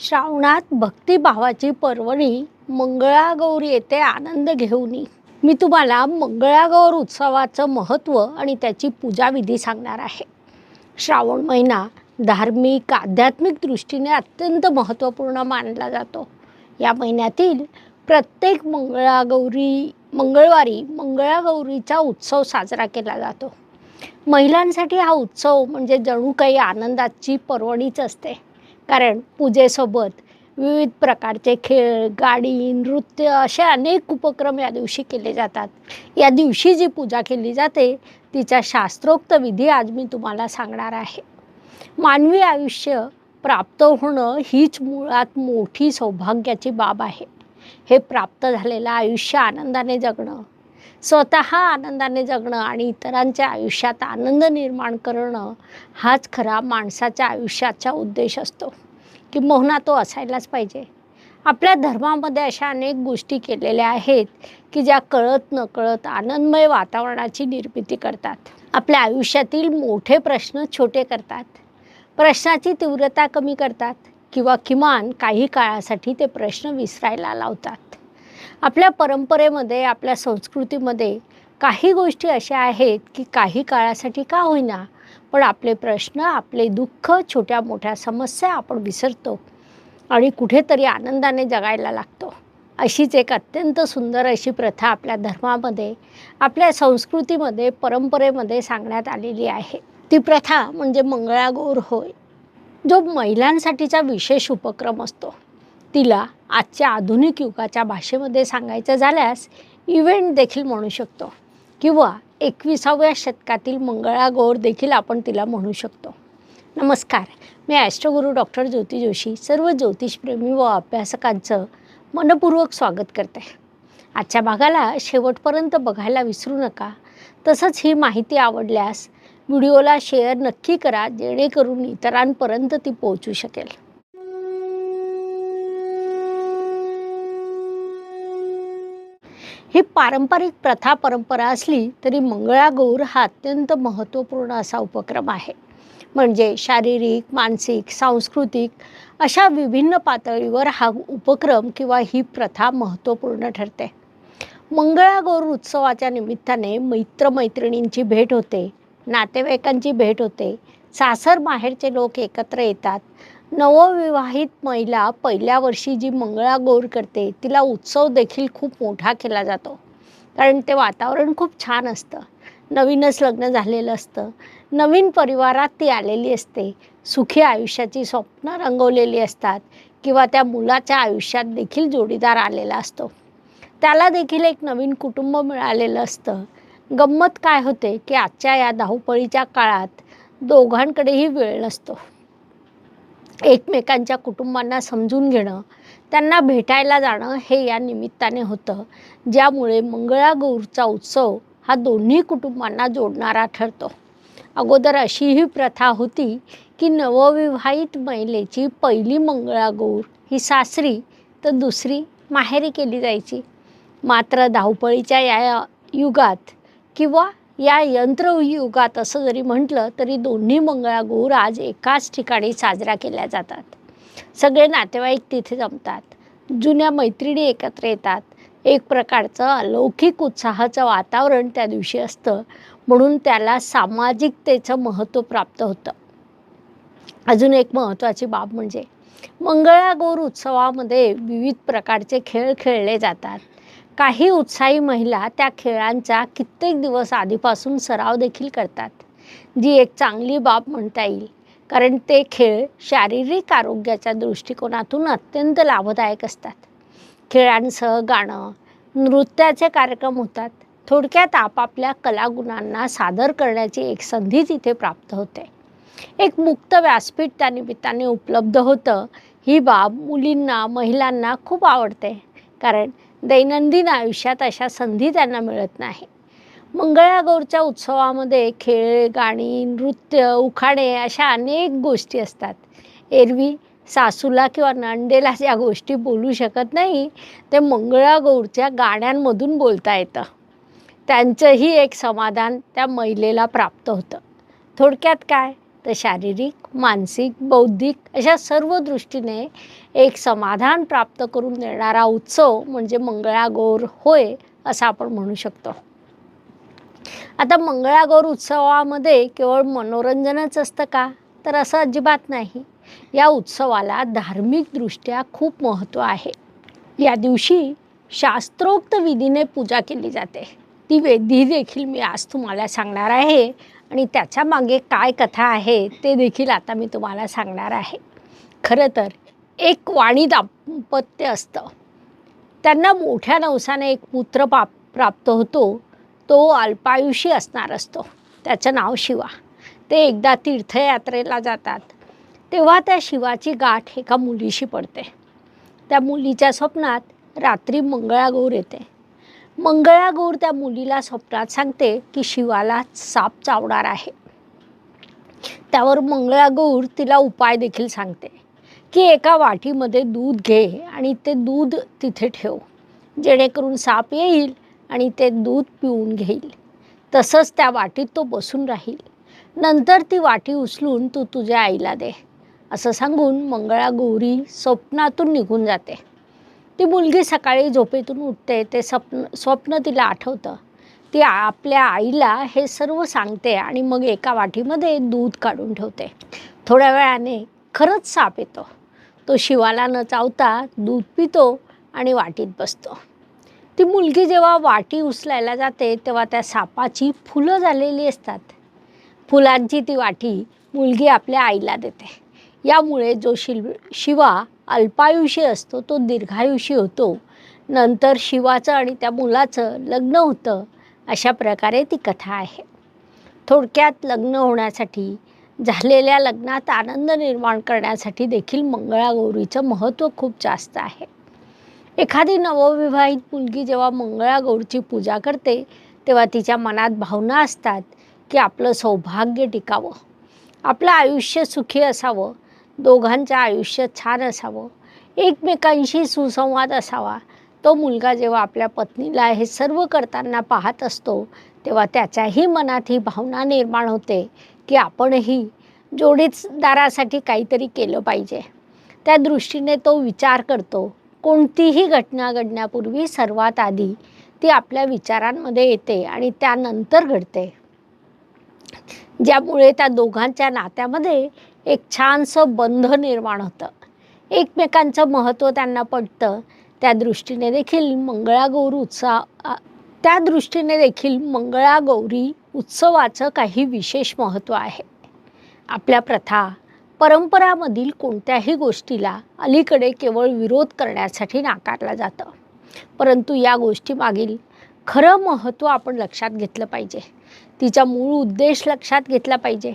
श्रावणात भक्तिभावाची पर्वणी मंगळागौर येथे आनंद घेऊन मी तुम्हाला मंगळागौर उत्सवाचं महत्त्व आणि त्याची पूजाविधी सांगणार आहे. श्रावण महिना धार्मिक आध्यात्मिक दृष्टीने अत्यंत महत्त्वपूर्ण मानला जातो. या महिन्यातील प्रत्येक मंगळागौरी मंगळवारी मंगळागौरीचा उत्सव साजरा केला जातो. महिलांसाठी हा उत्सव म्हणजे जणू काही आनंदाची पर्वणीच असते. कारण पूजेसोबत विविध प्रकारचे खेळ गाडी नृत्य असे अनेक उपक्रम या दिवशी केले जातात. या दिवशी जी पूजा केली जाते तिचा शास्त्रोक्त विधी आज मी तुम्हाला सांगणार आहे. मानवी आयुष्य प्राप्त होणं हीच मुळात मोठी सौभाग्याची बाब आहे. हे प्राप्त झालेलं आयुष्य आनंदाने जगणं स्वतः आनंदाने जगणं आणि इतरांच्या आयुष्यात आनंद निर्माण करणं हाच खरा माणसाच्या आयुष्याचा उद्देश असतो. किंबहुना तो असायलाच पाहिजे. आपल्या धर्मामध्ये अशा अनेक गोष्टी केलेल्या आहेत की ज्या कळत नकळत आनंदमय वातावरणाची निर्मिती करतात. आपल्या आयुष्यातील मोठे प्रश्न छोटे करतात. प्रश्नाची तीव्रता कमी करतात किंवा किमान काही काळासाठी ते प्रश्न विसरायला लावतात. आपल्या परंपरेमध्ये आपल्या संस्कृतीमध्ये काही गोष्टी अशा आहेत की काही काळासाठी का होईना पण आपले प्रश्न आपले दुःख छोट्या मोठ्या समस्या आपण विसरतो आणि कुठेतरी आनंदाने जगायला लागतो. अशीच एक अत्यंत सुंदर अशी प्रथा आपल्या धर्मामध्ये आपल्या संस्कृतीमध्ये परंपरेमध्ये सांगण्यात आलेली आहे. ती प्रथा म्हणजे मंगळागौर होय जो महिलांसाठीचा विशेष उपक्रम असतो. तिला आजच्या आधुनिक युगाच्या भाषेमध्ये सांगायचं झाल्यास इव्हेंट देखील म्हणू शकतो. किंवा एकविसाव्या शतकातील मंगळागौर देखील आपण तिला म्हणू शकतो. नमस्कार मी ॲस्ट्रोगुरू डॉक्टर ज्योती जोशी सर्व ज्योतिषप्रेमी व अभ्यासकांचं मनपूर्वक स्वागत करते. आजच्या भागाला शेवटपर्यंत बघायला विसरू नका. तसंच ही माहिती आवडल्यास व्हिडिओला शेअर नक्की करा जेणेकरून इतरांपर्यंत ती पोहोचू शकेल. ही पारंपरिक प्रथा परंपरा असली तरी मंगळागौर हा अत्यंत महत्त्वपूर्ण असा उपक्रम आहे. म्हणजे शारीरिक मानसिक सांस्कृतिक अशा विभिन्न पातळीवर हा उपक्रम किंवा ही प्रथा महत्त्वपूर्ण ठरते. मंगळागौर उत्सवाच्या निमित्ताने मैत्रमैत्रिणींची भेट होते नातेवाईकांची भेट होते सासर माहेरचे लोक एकत्र येतात नवविवाहित महिला पहिल्या वर्षी जी मंगळागौर करते तिला उत्सव देखील खूप मोठा केला जातो. कारण ते वातावरण खूप छान असतं. नवीनच लग्न झालेलं असतं. नवीन परिवारात ती आलेली असते. सुखी आयुष्याची स्वप्न रंगवलेली असतात किंवा त्या मुलाच्या आयुष्यात देखील जोडीदार आलेला असतो. त्याला देखील एक नवीन कुटुंब मिळालेलं असतं. गंमत काय होते की आजच्या या धावपळीच्या काळात दोघांकडेही वेळ नसतो. एकमेकांच्या कुटुंबांना समजून घेणं त्यांना भेटायला जाणं हे या निमित्ताने होतं. ज्यामुळे मंगळागौरचा उत्सव हा दोन्ही कुटुंबांना जोडणारा ठरतो. अगोदर अशी ही प्रथा होती की नवविवाहित महिलेची पहिली मंगळागौर ही सासरी तर दुसरी माहेरी केली जायची. मात्र धावपळीच्या या युगात किंवा या यंत्रयुगात असं जरी म्हटलं तरी दोन्ही मंगळागौर आज एकाच ठिकाणी साजऱ्या केल्या जातात. सगळे नातेवाईक तिथे जमतात. जुन्या मैत्रिणी एकत्र येतात. एक प्रकारचं अलौकिक उत्साहाचं वातावरण त्या दिवशी असतं. म्हणून त्याला सामाजिकतेचं महत्त्व प्राप्त होतं. अजून एक महत्त्वाची बाब म्हणजे मंगळागौर उत्सवामध्ये विविध प्रकारचे खेळ खेळले जातात. काही उत्साही महिला त्या खेळांचा कित्येक दिवस आधीपासून सराव देखील करतात जी एक चांगली बाब म्हणता येईल. कारण ते खेळ शारीरिक आरोग्याच्या दृष्टिकोनातून अत्यंत लाभदायक असतात. खेळांसह गाणं नृत्याचे कार्यक्रम होतात. थोडक्यात आपापल्या कलागुणांना सादर करण्याची एक संधी तिथे प्राप्त होते. एक मुक्त व्यासपीठ त्या निमित्ताने उपलब्ध होतं. ही बाब मुलींना महिलांना खूप आवडते. कारण दैनंदिन आयुष्यात अशा संधी त्यांना मिळत नाही. मंगळागौरच्या उत्सवामध्ये खेळ गाणी नृत्य उखाणे अशा अनेक गोष्टी असतात. एरवी सासूला किंवा नंडेला ज्या गोष्टी बोलू शकत नाही ते मंगळागौरच्या गाण्यांमधून बोलता येतं. त्यांचंही एक समाधान त्या महिलेला प्राप्त होतं. थोडक्यात काय? तर शारीरिक मानसिक बौद्धिक अशा सर्व दृष्टीने एक समाधान प्राप्त करून देणारा उत्सव म्हणजे मंगळागौर होय असं आपण म्हणू शकतो. आता मंगळागौर उत्सवामध्ये केवळ मनोरंजनच असतं का? तर असं अजिबात नाही. या उत्सवाला धार्मिकदृष्ट्या खूप महत्त्व आहे. या दिवशी शास्त्रोक्त विधीने पूजा केली जाते. ती वेधी देखील मी आज तुम्हाला सांगणार आहे आणि त्याच्यामागे काय कथा आहे ते देखील आता मी तुम्हाला सांगणार आहे. खरं तर एक वाणी दाम्पत्य असतं. त्यांना मोठ्या नवसाने एक पुत्र पाप प्राप्त होतो तो अल्पायुषी असणार असतो. त्याचं नाव शिवा. ते एकदा तीर्थयात्रेला जातात. तेव्हा त्या शिवाची गाठ एका मुलीशी पडते. त्या मुलीच्या स्वप्नात रात्री मंगळागौर येते. मंगळागौर त्या मुलीला स्वप्नात सांगते की शिवाला साप चावणार आहे. त्यावर मंगळागौर तिला उपाय देखील सांगते. की एका वाटीमध्ये दूध घे आणि ते दूध तिथे ठेव. जेणेकरून साप येईल आणि ते दूध पिऊन घेईल. तसंच त्या वाटीत तो बसून राहील. नंतर ती वाटी उचलून तू तुझ्या आईला दे. असं सांगून मंगळागौरी स्वप्नातून निघून जाते. ती मुलगी सकाळी झोपेतून उठते ते स्वप्न स्वप्न तिला आठवतं. ती आपल्या आईला हे सर्व सांगते आणि मग एका वाटीमध्ये दूध काढून ठेवते. थोड्या वेळाने खरंच साप येतो. तो शिवाला न चावता दूध पितो आणि वाटीत बसतो. ती मुलगी जेव्हा वाटी उचलायला जाते तेव्हा त्या सापाची फुलं झालेली असतात. फुलांची ती वाटी मुलगी आपल्या आईला देते. यामुळे जो शिल शिवा अल्पायुषी असतो तो दीर्घायुषी होतो. नंतर शिवाचं आणि त्या मुलाचं लग्न होतं अशा प्रकारे ती कथा आहे. थोडक्यात लग्न होण्यासाठी झालेल्या लग्नात आनंद निर्माण करण्यासाठी देखील मंगळागौरीचं महत्त्व खूप जास्त आहे. एखादी नवविवाहित मुलगी जेव्हा मंगळागौरची पूजा करते तेव्हा तिच्या मनात भावना असतात की आपलं सौभाग्य टिकावं आपलं आयुष्य सुखी असावं दोघांचं आयुष्य छान असावं एकमेकांशी सुसंवाद असावा. तो मुलगा जेव्हा आपल्या पत्नीला हे सर्व करताना पाहत असतो तेव्हा त्याच्याही मनात ही भावना निर्माण होते की आपणही जोडीदारासाठी काहीतरी केलं पाहिजे. त्या दृष्टीने तो विचार करतो. कोणतीही घटना घडण्यापूर्वी सर्वात आधी ती आपल्या विचारांमध्ये येते आणि त्यानंतर घडते. ज्यामुळे त्या दोघांच्या नात्यामध्ये एक छानसं बंध निर्माण होतं. एकमेकांचं महत्त्व त्यांना पडतं त्या दृष्टीने देखील मंगळागौर उत्साह त्या दृष्टीने देखील मंगळागौरी उत्सवाचं काही विशेष महत्त्व आहे. आपल्या प्रथा परंपरामधील कोणत्याही गोष्टीला अलीकडे केवळ विरोध करण्यासाठी नाकारला जातं. परंतु या गोष्टीमागील खरं महत्त्व आपण लक्षात घेतलं पाहिजे. तिचा मूळ उद्देश लक्षात घेतला पाहिजे.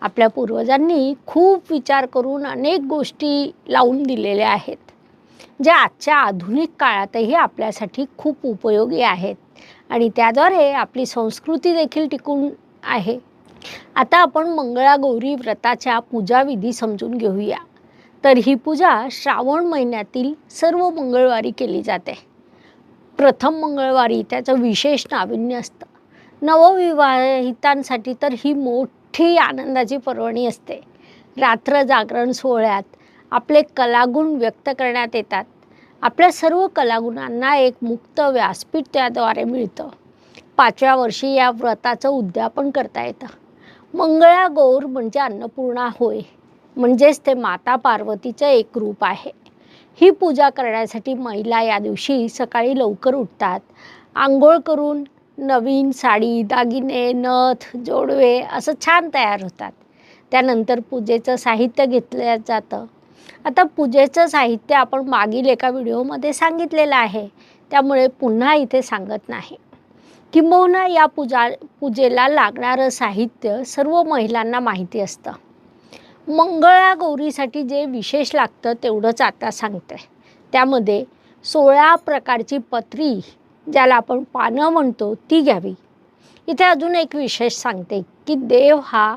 आपल्या पूर्वजांनी खूप विचार करून अनेक गोष्टी लावून दिलेल्या आहेत ज्या आजच्या आधुनिक काळातही आपल्यासाठी खूप उपयोगी आहेत. आणि त्याद्वारे आपली संस्कृती देखील टिकून आहे. आता आपण मंगळागौरी व्रताच्या पूजाविधी समजून घेऊया. तर ही पूजा श्रावण महिन्यातील सर्व मंगळवारी केली जाते. प्रथम मंगळवारी त्याचं विशेष नाविन्य असतं. नवविवाहितांसाठी तर ही मोठी आनंदाची पर्वणी असते. रात्र जागरण सोहळ्यात आपले कलागुण व्यक्त करण्यात येतात. आपल्या सर्व कलागुणांना एक मुक्त व्यासपीठ त्याद्वारे मिळतं. पाचव्या वर्षी या व्रताचं उद्यापन करता येतं. मंगळागौर म्हणजे अन्नपूर्णा होय. म्हणजेच ते माता पार्वतीचं एक रूप आहे. ही पूजा करण्यासाठी महिला या दिवशी सकाळी लवकर उठतात. आंघोळ करून नवीन साडी दागिने नथ जोडवे असं छान तयार होतात. त्यानंतर पूजेचं साहित्य घेतलं जातं. आता पूजेचं साहित्य आपण मागील एका व्हिडिओमध्ये सांगितलेलं आहे. त्यामुळे पुन्हा इथे सांगत नाही. किंबहुना या पूजा पूजेला लागणारं साहित्य सर्व महिलांना माहिती असतं. मंगळागौरीसाठी जे विशेष लागतं तेवढंच आता सांगते. त्यामध्ये सोळा प्रकारची पत्री ज्याला आपण पानं म्हणतो ती घ्यावी. इथे अजून एक विशेष सांगते की देव हा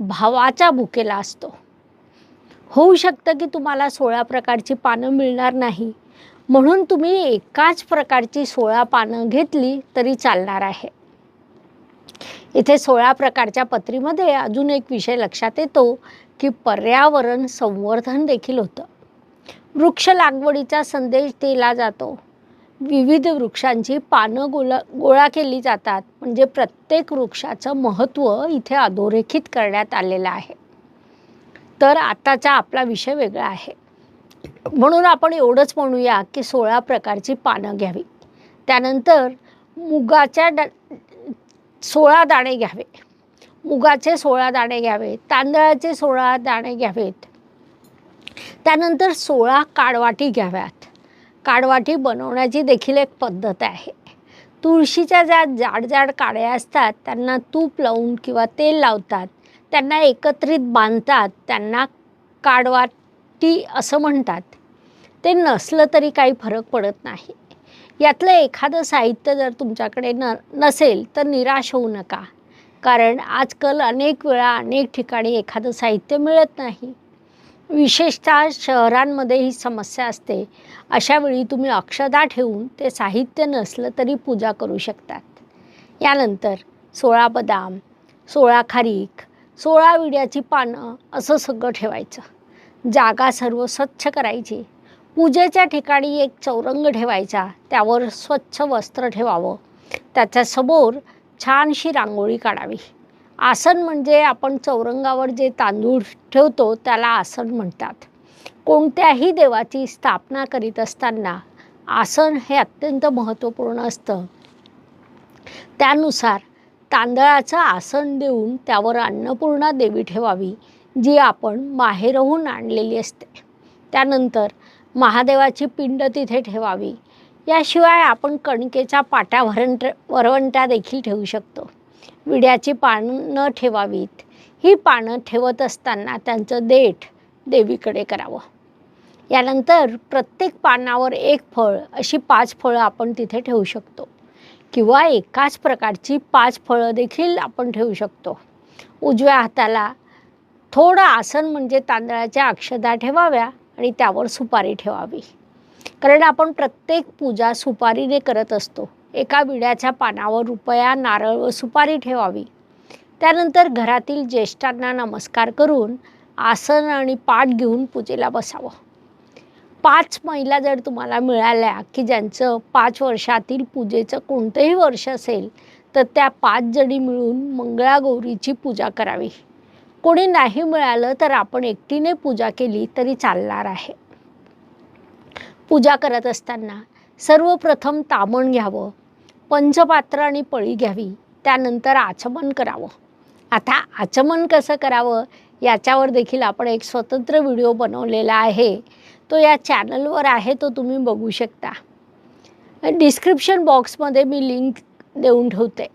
भावाच्या भुकेला असतो. होऊ शकतं की तुम्हाला सोळा प्रकारची पानं मिळणार नाही. म्हणून तुम्ही एकाच प्रकारची सोळा पानं घेतली तरी चालणार आहे. इथे सोळा प्रकारच्या पत्रीमध्ये अजून एक विषय लक्षात येतो की पर्यावरण संवर्धन देखील होतं. वृक्ष लागवडीचा संदेश दिला जातो. विविध वृक्षांची पानं गोला गोळा केली जातात. म्हणजे प्रत्येक वृक्षाचं महत्त्व इथे अधोरेखित करण्यात आलेलं आहे. तर आताचा आपला विषय वेगळा आहे. म्हणून आपण एवढंच म्हणूया की सोळा प्रकारची पानं घ्यावी. त्यानंतर मुगाच्या ड सोळा दाणे घ्यावे. मुगाचे सोळा दाणे घ्यावे तांदळाचे सोळा दाणे घ्यावेत. त्यानंतर सोळा काडवाटी घ्याव्यात. काडवाटी बनवण्याची देखील एक पद्धत आहे. तुळशीच्या ज्या जाड जाड काड्या असतात त्यांना तूप लावून किंवा तेल लावतात त्यांना एकत्रित बांधतात त्यांना काडवाटी असं म्हणतात. ते नसलं तरी काही फरक पडत नाही. यातलं एखादं साहित्य जर तुमच्याकडे न नसेल तर निराश होऊ नका. कारण आजकाल अनेक वेळा अनेक ठिकाणी एखादं साहित्य मिळत नाही. विशेषतः शहरांमध्ये ही समस्या असते. अशावेळी तुम्ही अक्षदा ठेवून ते साहित्य नसलं तरी पूजा करू शकतात. यानंतर सोळा बदाम सोळा खारीक सोळा विड्याची पानं असं सगळं ठेवायचं. जागा सर्व स्वच्छ करायची. पूजेच्या ठिकाणी एक चौरंग ठेवायचा. त्यावर स्वच्छ वस्त्र ठेवावं. त्याच्यासमोर छानशी रांगोळी काढावी. आसन म्हणजे आपण चौरंगावर जे तांदूळ ठेवतो त्याला आसन म्हणतात. कोणत्याही देवाची स्थापना करीत असताना आसन हे अत्यंत महत्त्वपूर्ण असतं. त्यानुसार तांदळाचं आसन देऊन त्यावर अन्नपूर्णा देवी ठेवावी जी आपण माहेरहून आणलेली असते. त्यानंतर महादेवाची पिंड तिथे ठेवावी. याशिवाय आपण कणकेच्या पाट्या वरंट वरवंट्या देखील ठेवू शकतो. विड्याची पानं ठेवावीत. ही पानं ठेवत असताना त्यांचं देठ देवीकडे करावं. यानंतर प्रत्येक पानावर एक फळ अशी पाच फळं आपण तिथे ठेवू शकतो. किंवा एकाच प्रकारची पाच फळं देखील आपण ठेवू शकतो. उजव्या हाताला थोडं आसन म्हणजे तांदळाच्या अक्षदा ठेवाव्या आणि त्यावर सुपारी ठेवावी. कारण आपण प्रत्येक पूजा सुपारीने करत असतो. एका विड्याच्या पानावर रुपया नारळ व सुपारी ठेवावी. त्यानंतर घरातील ज्येष्ठांना नमस्कार करून आसन आणि पाठ घेऊन पूजेला बसावं. पाच महिला जर तुम्हाला मिळाल्या की ज्यांचं पाच वर्षातील पूजेचं कोणतंही वर्ष असेल तर त्या पाच जणी मिळून मंगळागौरीची पूजा करावी. कोणी नाही मिळालं तर आपण एकटीने पूजा केली तरी चालणार आहे. पूजा करत असताना सर्वप्रथम तामण घ्यावं पंचपात्र आणि पळी घ्यावी त्यानंतर आचमन करावं. आता आचमन कसं करावं याच्यावर देखील आपण एक स्वतंत्र व्हिडिओ बनवलेला आहे. तो या चॅनलवर आहे तो तुम्ही बघू शकता. डिस्क्रिप्शन बॉक्समध्ये मी लिंक देऊन ठेवते.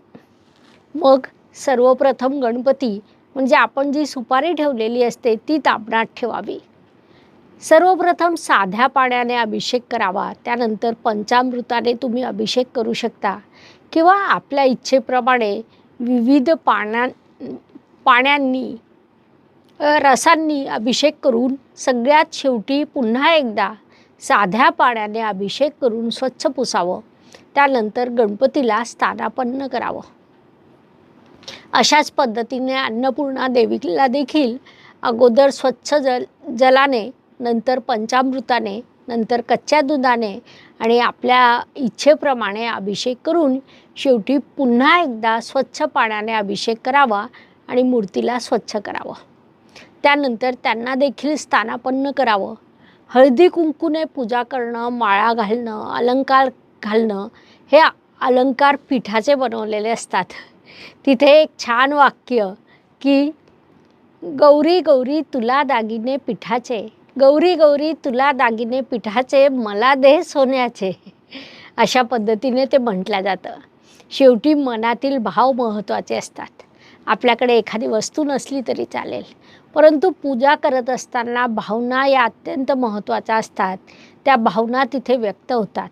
मग सर्वप्रथम गणपती म्हणजे आपण जी सुपारी ठेवलेली असते ती तापणात ठेवावी. सर्वप्रथम साध्या पाण्याने अभिषेक करावा त्यानंतर पंचामृताने तुम्ही अभिषेक करू शकता. किंवा आपल्या इच्छेप्रमाणे विविध पाण्या पाण्यांनी रसांनी अभिषेक करून सगळ्यात शेवटी पुन्हा एकदा साध्या पाण्याने अभिषेक करून स्वच्छ पुसावं. त्यानंतर गणपतीला स्थानापन्न करावं. अशाच पद्धतीने अन्नपूर्णा देवीला देखील अगोदर स्वच्छ जल जलाने नंतर पंचामृताने नंतर कच्च्या दुधाने आणि आपल्या इच्छेप्रमाणे अभिषेक करून शेवटी पुन्हा एकदा स्वच्छ पाण्याने अभिषेक करावा आणि मूर्तीला स्वच्छ करावं. त्यानंतर त्यांना देखील स्थानापन्न करावं. हळदी कुंकूने पूजा करणं माळा घालणं अलंकार घालणं हे अलंकार पिठाचे बनवलेले असतात. तिथे एक छान वाक्य की गौरी गौरी तुला दागिने पिठाचे गौरी गौरी तुला दागिने पिठाचे मला देह सोन्याचे. अशा पद्धतीने ते म्हटलं जातं. शेवटी मनातील भाव महत्त्वाचे असतात. आपल्याकडे एखादी वस्तू नसली तरी चालेल. परंतु पूजा करत असताना भावना या अत्यंत महत्त्वाच्या असतात. त्या भावना तिथे व्यक्त होतात.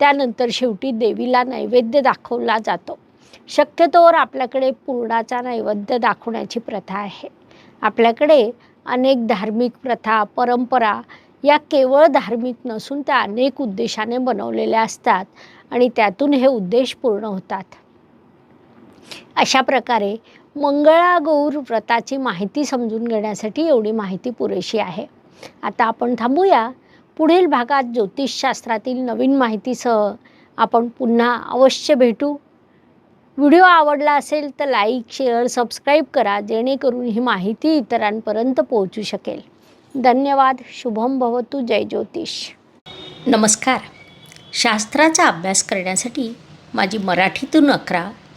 त्यानंतर शेवटी देवीला नैवेद्य दाखवला जातो. शक्यतोवर आपल्याकडे पूर्णाचा नैवेद्य दाखवण्याची प्रथा आहे. आपल्याकडे अनेक धार्मिक प्रथा परंपरा या केवळ धार्मिक नसून त्या अनेक उद्देशाने बनवलेल्या असतात आणि त्यातून हे उद्देश पूर्ण होतात. अशा प्रकारे मंगळागौर व्रताची माहिती समजून घेण्यासाठी एवढी माहिती पुरेशी आहे. आता आपण थांबूया. पुढील भागात ज्योतिषशास्त्रातील नवीन माहितीसह आपण पुन्हा अवश्य भेटू. व्हिडिओ आवडला असेल तर लाईक शेअर सबस्क्राईब करा जेणेकरून ही माहिती इतरांपर्यंत पोहोचू शकेल. धन्यवाद. शुभम भवतु. जय ज्योतिष. नमस्कार. शास्त्राचा अभ्यास करण्यासाठी माझी मराठीतून अकरा